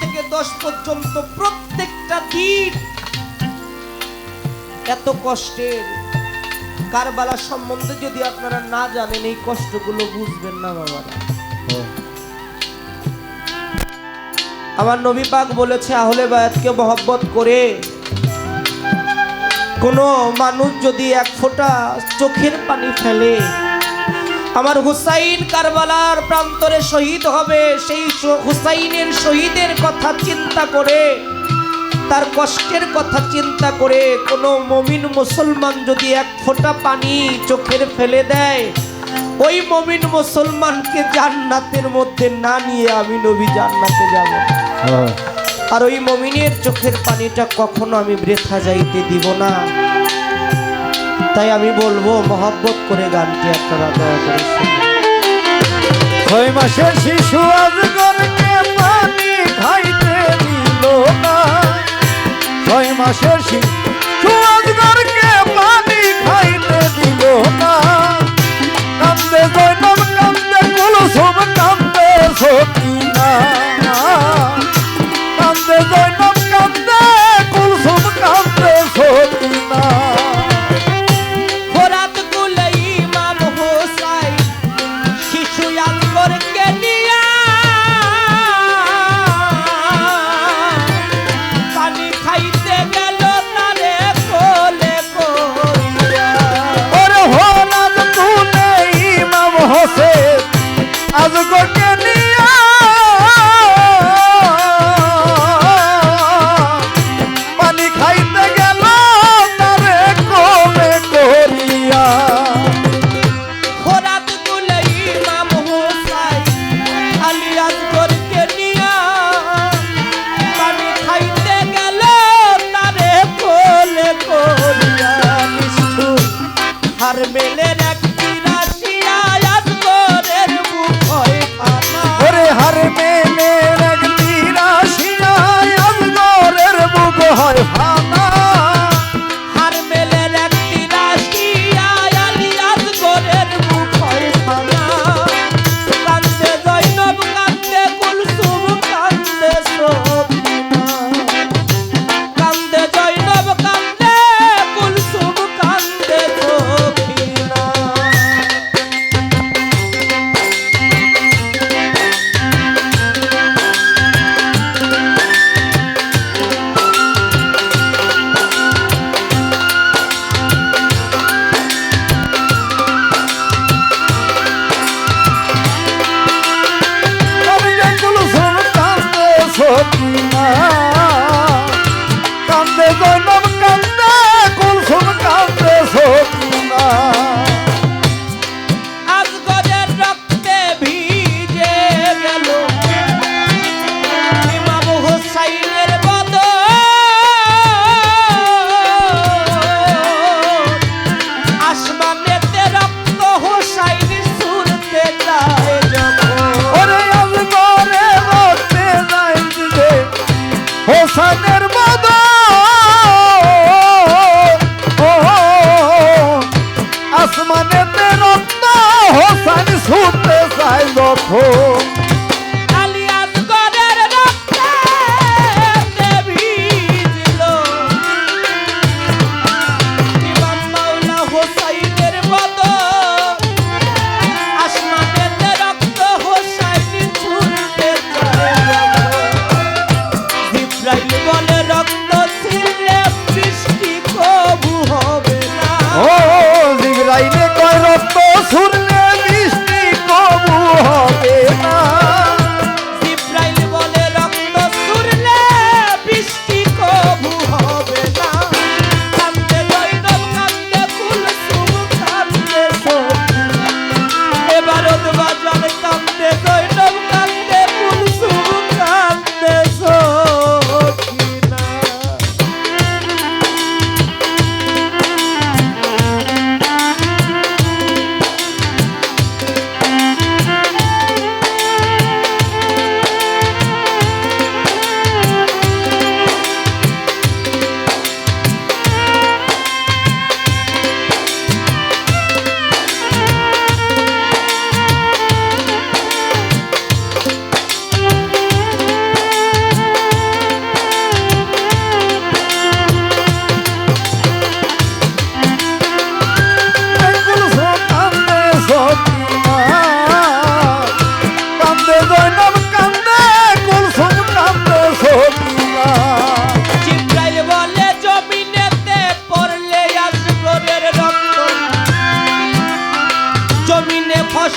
থেকে দশ পর্যন্ত প্রত্যেকটা দিন এত কষ্টের কারবালা সম্বন্ধে যদি আপনারা না জানেন, এই কষ্টগুলো বুঝবেন না বাবারা আমার নবী পাক বলেছে, আহলে বায়াতকে মহব্বত করে কোনো মানুষ যদি এক ফোঁটা চোখের পানি ফেলে আমার হুসাইন কারবালার প্রান্তরে শহীদ হবে সেই হুসাইনের শহীদের কথা চিন্তা করে তার কষ্টের কথা চিন্তা করে কোনো মমিন মুসলমান যদি এক ফোঁটা পানি চোখের ফেলে দেয় ওই মমিন মুসলমানকে জান্নাতের মধ্যে না নিয়ে আমি নবী জান্নাতে যাব। আর ওই মমিনের চোখের পানিটা কখনো আমি বৃথা যাইতে দিব না। তাই আমি বলব, মহব্বত করে গানটি আপনারা দয়া করে। ছয় মাসের শিশু দিল না ছয় মাসের শিশু শিশু আকবরকে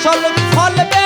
জমিনে ফসল